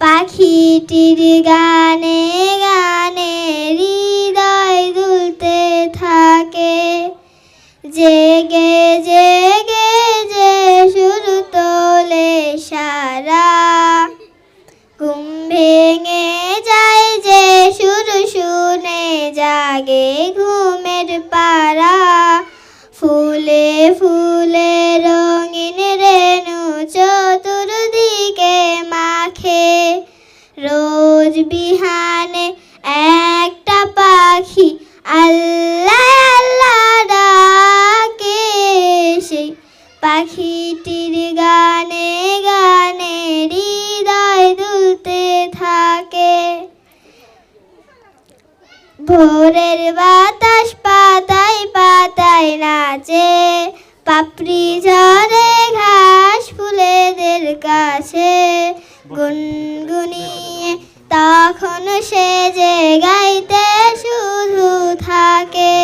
পাখিটির গানে গানে হৃদয় দুলতে থাকে। জেগে জেগে, যে শুরু তোলে সারা। ঘুম ভেঙে যায়, যে শুরু শুনে জাগে ঘুমের পাড়া। ফুলে ফুলে রঙিন বিহানে একটা পাখি আল্লাহ আল্লাহ ডাকে সেই পাখিটির গানে গানে হৃদয় দুলতে থাকে। ভোরের বাতাস পাতায় পাতায় নাচে, পাপড়ি ঝরে ঘাস তখন সে যে গাইতে শুধু থাকে,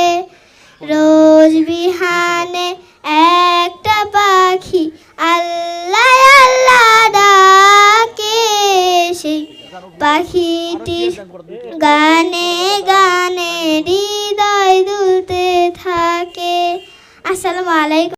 রোজ বিহানে একটা পাখি আল্লাহ আল্লাহ ডাকে সেই পাখিটির গানে গানে হৃদয় দুলতে থাকে। আসসালামু আলাইকুম।